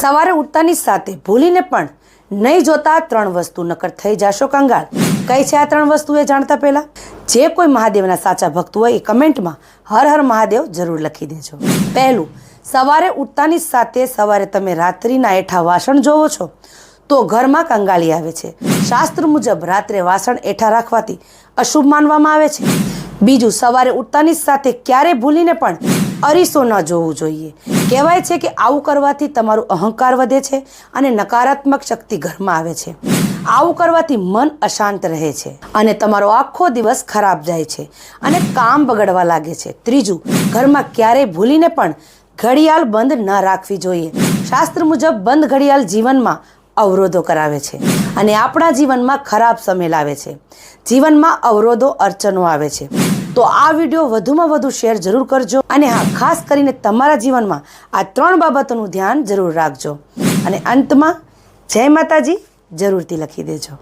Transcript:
સવારે ઉઠતાની સાથે ભૂલીને પણ નહીં જોતા ત્રણ વસ્તુ નકર થઈ જાશો કંગાળ કઈ છે આ ત્રણ વસ્તુ એ જાણતા પહેલા? જે કોઈ મહાદેવના સાચા ભક્ત હોય એ કમેન્ટમાં હર હર મહાદેવ જરૂર લખી દેજો. પહેલું, સવારે ઉઠતાની સાથે સવારે તમે રાત્રિના એઠા વાસણ જોવો છો તો ઘરમાં કંગાળી આવે છે. શાસ્ત્ર મુજબ રાત્રે વાસણ એઠા રાખવાથી અશુભ માનવામાં આવે છે. બીજું, સવારે ઉઠતાની સાથે ક્યારે ભૂલીને પણ અરીસો ન જોવું જોઈએ. કહેવાય છે કે આવું કરવાથી તમારું અહંકાર વધે છે અને નકારાત્મક શક્તિ ઘરમાં આવે છે. આવું કરવાથી મન અશાંત રહે છે અને તમારો આખો દિવસ ખરાબ જાય છે અને કામ બગડવા લાગે છે. ત્રીજું, ઘરમાં ક્યારેય ભૂલીને પણ ઘડિયાળ બંધ ન રાખવી જોઈએ. શાસ્ત્ર મુજબ, બંધ ઘડિયાળ જીવનમાં અવરોધો કરાવે છે અને આપણા જીવનમાં ખરાબ સમય લાવે છે. જીવનમાં અવરોધો, અડચણો આવે છે. તો આ વીડિયો વધુમાં વધુ શેર જરૂર કરજો અને હા, ખાસ કરીને તમારા જીવનમાં આ ત્રણ બાબતોનું ધ્યાન જરૂર રાખજો. અને અંતમાં જય માતાજી, જરૂરથી લખી દેજો.